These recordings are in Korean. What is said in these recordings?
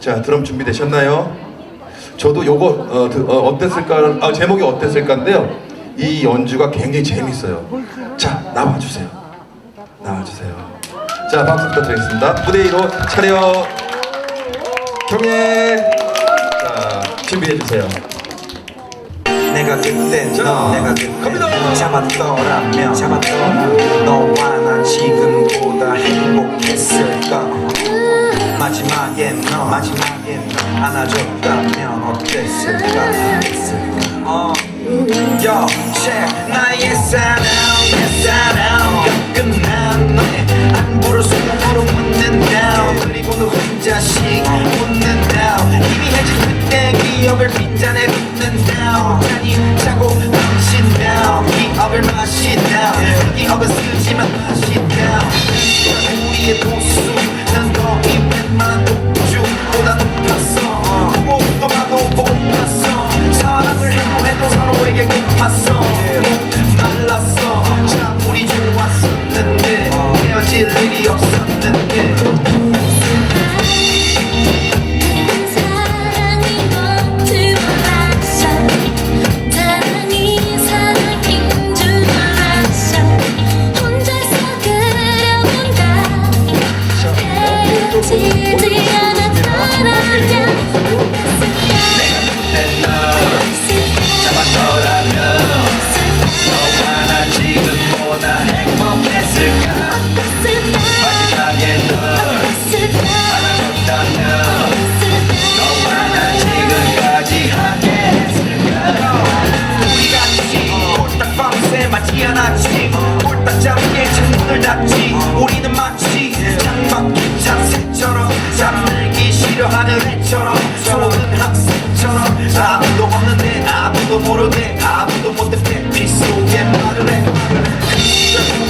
자, 드럼 준비되셨나요? 저도 요거 어, 드- 어, 어 땠을까? 아, 제목이 어땠을까인데요. 이 연주가 굉장히 재밌어요. 자, 나와 주세요. 나와 주세요. 자, 박수 부탁드리겠습니다. 무대 위로 차려. 경례. 자, 준비해 주세요. 내가 그때 자, 너 내가 그때 갑니다. 잡았더라면 잡았더라면 너와 난 지금 너 안아줬다면 어땠을까 지지 않았더라면 잡았더라면 너와 난 지금보다 행복했을까 마지막에 널 안아줬다면 너와 난 지금까지 함께 했을까 우리 같이 홀딱 밤새 맞지 않았지. 홀딱 잠에 창문을 닫지 모르게 아무도 못듣게 피 속에 말을 해.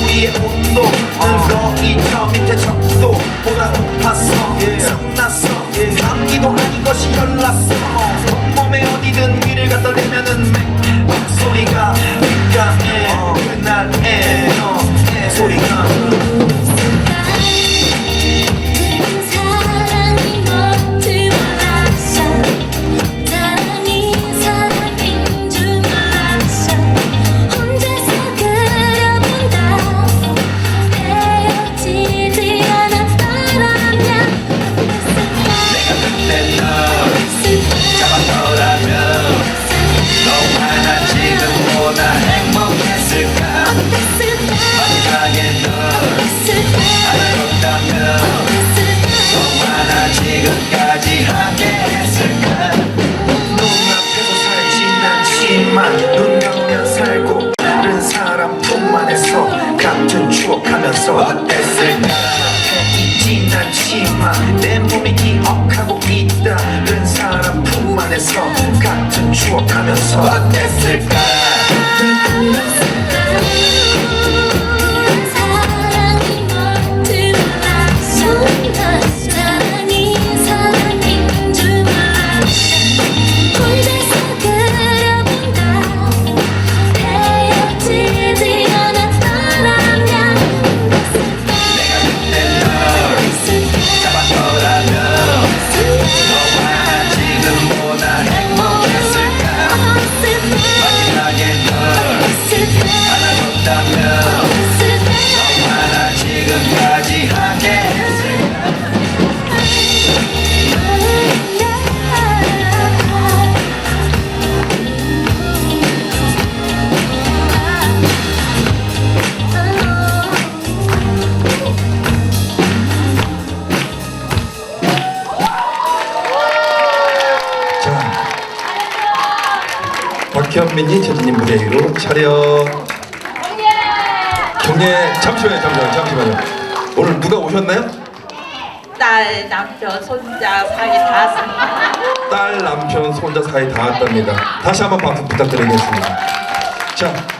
우리의 온도는 거의 저 밑에 적도 보다 높았어 성났어 감기도 아닌 것이 열났어 추억하면서 어땠을까 있진 않지만 내 몸이 기억하고 있다는 사람 품 안에서 같은 추억하면서 어땠을까 박현민이 재진님 무대 위로 차려. 경례 잠시만요, 잠시만요, 잠시만요. 오늘 누가 오셨나요? 딸, 남편, 손자, 사이 다 왔습니다. 딸, 남편, 손자 사이 다 왔답니다. 다시 한번 박수 부탁드리겠습니다. 자,